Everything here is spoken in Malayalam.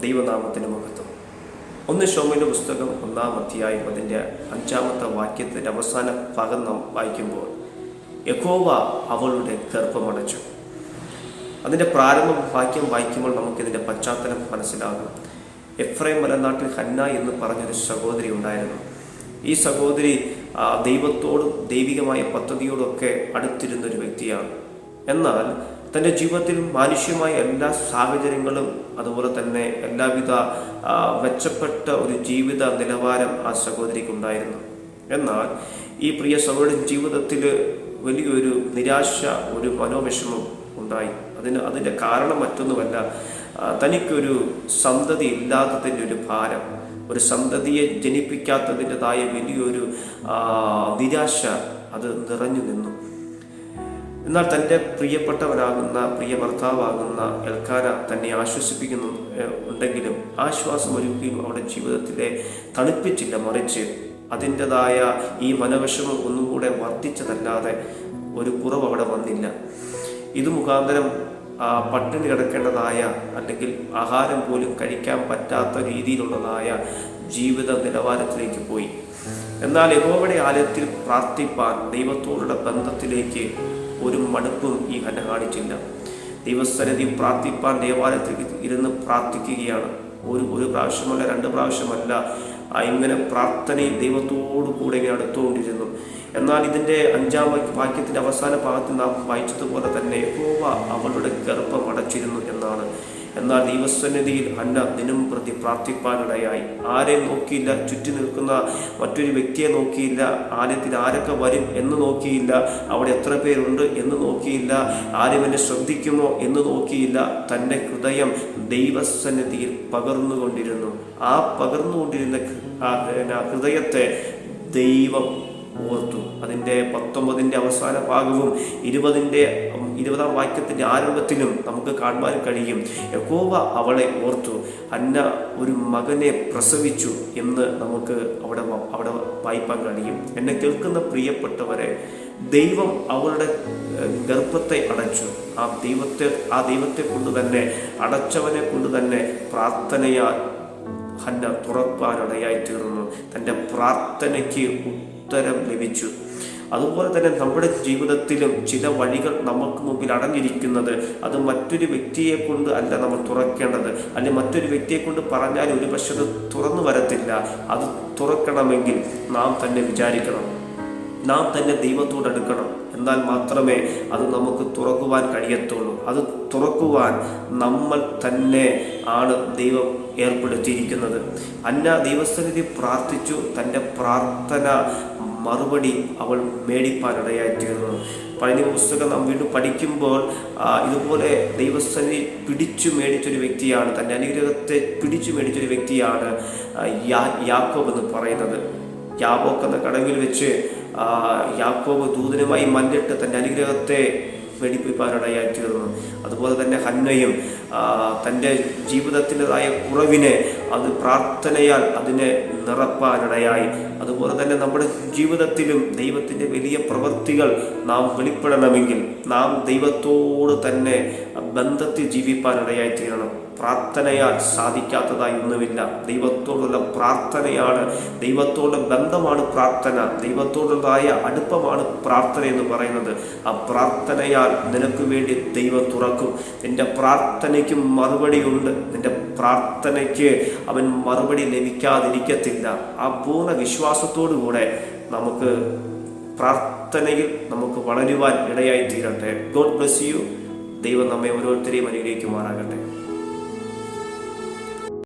ദൈവനാമത്തിന് മഹത്വം. ഒന്ന് ഷോമിന്റെ പുസ്തകം ഒന്നാം അധ്യായം അതിന്റെ അഞ്ചാമത്തെ വാക്യത്തിന്റെ അവസാന ഭാഗം നാം വായിക്കുമ്പോൾ യഹോവ അവളുടെ ഗർഭമടച്ചു. അതിന്റെ പ്രാരംഭ വാക്യം വായിക്കുമ്പോൾ നമുക്കിതിന്റെ പശ്ചാത്തലം മനസ്സിലാകും. എഫ്രൈം മലനാട്ടിൽ ഹന്ന എന്ന് പറഞ്ഞൊരു സഹോദരി ഉണ്ടായിരുന്നു. ഈ സഹോദരി ദൈവത്തോടും ദൈവികമായ പദ്ധതിയോടും ഒക്കെ അടുത്തിരുന്നൊരു വ്യക്തിയാണ്. എന്നാൽ തന്റെ ജീവിതത്തിൽ മാനുഷ്യമായ എല്ലാ സാഹചര്യങ്ങളും അതുപോലെ തന്നെ എല്ലാവിധ മെച്ചപ്പെട്ട ഒരു ജീവിത നിലവാരം ആ സഹോദരിക്ക് ഉണ്ടായിരുന്നു. എന്നാൽ ഈ പ്രിയ സഹോദരൻ ജീവിതത്തിൽ വലിയൊരു നിരാശ ഒരു മനോവിഷമം ഉണ്ടായി. അതിന് അതിന്റെ കാരണം മറ്റൊന്നുമല്ല തനിക്കൊരു സന്തതി ഇല്ലാത്തതിന്റെ ഒരു ഭാരം ഒരു സന്തതിയെ ജനിപ്പിക്കാത്തതിന്റെതായ വലിയൊരു നിരാശ അത് നിറഞ്ഞു നിന്നു. എന്നാൽ തന്റെ പ്രിയപ്പെട്ടവനാകുന്ന പ്രിയ ഭർത്താവാകുന്ന എൽക്കാര തന്നെ ആശ്വസിപ്പിക്കുന്നു ഉണ്ടെങ്കിലും ആശ്വാസം ഒരുക്കുകയും അവരുടെ ജീവിതത്തിലെ തണുപ്പിച്ചില്ല മറിച്ച് അതിന്റെതായ ഈ മനവിഷമം ഒന്നും കൂടെ വർദ്ധിച്ചതല്ലാതെ ഒരു കുറവ് അവിടെ വന്നില്ല. ഇത് മുഖാന്തരം പട്ടിണി കിടക്കേണ്ടതായ അല്ലെങ്കിൽ ആഹാരം പോലും കഴിക്കാൻ പറ്റാത്ത രീതിയിലുള്ളതായ ജീവിത നിലവാരത്തിലേക്ക് പോയി. എന്നാൽ യഹോവയുടെ ആലയത്തിൽ പ്രാർത്ഥിപ്പാൻ ദൈവത്തോടുള്ള ബന്ധത്തിലേക്ക് ഒരു മടുപ്പും ഈ ഹന്ന കാണിച്ചില്ല. ദൈവസന്നിധി പ്രാർത്ഥിപ്പാൻ ദേവാലയത്തിൽ ഇരുന്ന് പ്രാർത്ഥിക്കുകയാണ്. ഒരു ഒരു പ്രാവശ്യമല്ല രണ്ട് പ്രാവശ്യമല്ല. ഇങ്ങനെ പ്രാർത്ഥനയിൽ ദൈവത്തോടു കൂടെ ഇങ്ങനെ അടുത്തുകൊണ്ടിരുന്നു. എന്നാൽ ഇതിന്റെ അഞ്ചാം വാക്യ- വാക്യത്തിന്റെ അവസാന ഭാഗത്തിൽ നാം വായിച്ചതുപോലെ തന്നെ യഹോവ അവളുടെ ഗർഭം അടച്ചിരുന്നു എന്നാണ് എന്നാൽ ദൈവസന്നിധിയിൽ അന്ന ദിനം പ്രതി പ്രാർത്ഥിപ്പാനിടയായി. ആരെ നോക്കിയില്ല ചുറ്റി നിൽക്കുന്ന മറ്റൊരു വ്യക്തിയെ നോക്കിയില്ല ആലയത്തിൽ ആരൊക്കെ വരും എന്ന് നോക്കിയില്ല അവിടെ എത്ര പേരുണ്ട് എന്ന് നോക്കിയില്ല ആരും എന്നെ ശ്രദ്ധിക്കുമോ എന്ന് നോക്കിയില്ല തന്റെ ഹൃദയം ദൈവസന്നിധിയിൽ പകർന്നുകൊണ്ടിരുന്നു. ആ പകർന്നുകൊണ്ടിരുന്ന ഹൃദയത്തെ ദൈവം ഓർത്തു അതിന്റെ പത്തൊമ്പതിന്റെ അവസാന ഭാഗവും ഇരുപതിന്റെ ഇരുപതാം വാക്യത്തിന്റെ ആരംഭത്തിലും നമുക്ക് കാണുവാൻ കഴിയും. യഹോവ അവളെ ഓർത്തു അന്ന ഒരു മകനെ പ്രസവിച്ചു എന്ന് നമുക്ക് അവിടെ അവിടെ വായിപ്പാൻ കഴിയും. എന്നെ കേൾക്കുന്ന പ്രിയപ്പെട്ടവരെ ദൈവം അവളുടെ ഗർഭത്തെ അടച്ചു. ആ ദൈവത്തെ ആ ദൈവത്തെ കൊണ്ട് തന്നെ അടച്ചവനെ കൊണ്ട് തന്നെ പ്രാർത്ഥനയാൽ ഹന്ന തുറപ്പാനിടയായി തീർന്നു തന്റെ പ്രാർത്ഥനയ്ക്ക് ഉത്തരം ലഭിച്ചു. അതുപോലെ തന്നെ നമ്മുടെ ജീവിതത്തിലും ചില വഴികൾ നമുക്ക് മുമ്പിൽ അടഞ്ഞിരിക്കുന്നത് അത് മറ്റൊരു വ്യക്തിയെ കൊണ്ട് അല്ല നമ്മൾ തുറക്കേണ്ടത്. അല്ലെങ്കിൽ മറ്റൊരു വ്യക്തിയെ കൊണ്ട് പറഞ്ഞാൽ ഒരു പക്ഷെ അത് തുറന്നു വരത്തില്ല. അത് തുറക്കണമെങ്കിൽ നാം തന്നെ വിചാരിക്കണം. നാം തന്നെ ദൈവത്തോട് അടുക്കണം. എന്നാൽ മാത്രമേ അത് നമുക്ക് തുറക്കുവാൻ കഴിയത്തുള്ളൂ. അത് തുറക്കുവാൻ നമ്മൾ തന്നെ ആണ് ദൈവം ഏർപ്പെടുത്തിയിരിക്കുന്നത്. അന്ന ദൈവസ്ഥിതി പ്രാർത്ഥിച്ചു. തന്റെ പ്രാർത്ഥന മറുപടി അവൾ മേടിപ്പാനിടയായി തീർന്നു. പഴയ പുസ്തകം നാം വീണ്ടും പഠിക്കുമ്പോൾ ഇതുപോലെ ദൈവസ്ഥനെ പിടിച്ചു മേടിച്ചൊരു വ്യക്തിയാണ് തന്റെ അനുഗ്രഹത്തെ പിടിച്ചു മേടിച്ചൊരു വ്യക്തിയാണ് യാ- യാക്കോബ് എന്ന് പറയുന്നത്. യാബോക്ക് എന്ന കടവിൽ വെച്ച് യാക്കോബ് ദൂതനുമായി മല്ലിട്ട് തന്റെ അനുഗ്രഹത്തെ വെടിപ്പിപ്പാനിടയായി തീർന്നു അതുപോലെ തന്നെ ഹന്നയും തന്റെ ജീവിതത്തിന്റെതായ കുറവിനെ അത് പ്രാർത്ഥനയാൽ അതിനെ നിറപ്പാനിടയായി. അതുപോലെ തന്നെ നമ്മുടെ ജീവിതത്തിലും ദൈവത്തിന്റെ വലിയ പ്രവൃത്തികൾ നാം വെളിപ്പെടണമെങ്കിൽ നാം ദൈവത്തോട് തന്നെ ബന്ധത്തിൽ ജീവിപ്പാനിടയായി തീരണം പ്രാർത്ഥനയാൽ സാധിക്കാത്തതായി ഒന്നുമില്ല. ദൈവത്തോടുള്ള പ്രാർത്ഥനയാണ് ദൈവത്തോടുള്ള ബന്ധമാണ് പ്രാർത്ഥന ദൈവത്തോടുള്ളതായ അടുപ്പമാണ് പ്രാർത്ഥന എന്ന് പറയുന്നത്. ആ പ്രാർത്ഥനയാൽ നിനക്ക് വേണ്ടി ദൈവം തുറക്കും. നിന്റെ പ്രാർത്ഥനയ്ക്ക് മറുപടിയുണ്ട് നിന്റെ പ്രാർത്ഥനയ്ക്ക് അവൻ മറുപടി ലഭിക്കാതിരിക്കത്തില്ല. ആ പൂർണ വിശ്വാസത്തോടു കൂടെ നമുക്ക് പ്രാർത്ഥനയിൽ നമുക്ക് വളരുവാൻ ഇടയായി തീരട്ടെ. ഗോഡ് ബ്ലസ് യു ദൈവം നമ്മെ ഓരോരുത്തരെയും അനുഗ്രഹിക്കുമാറാകട്ടെ.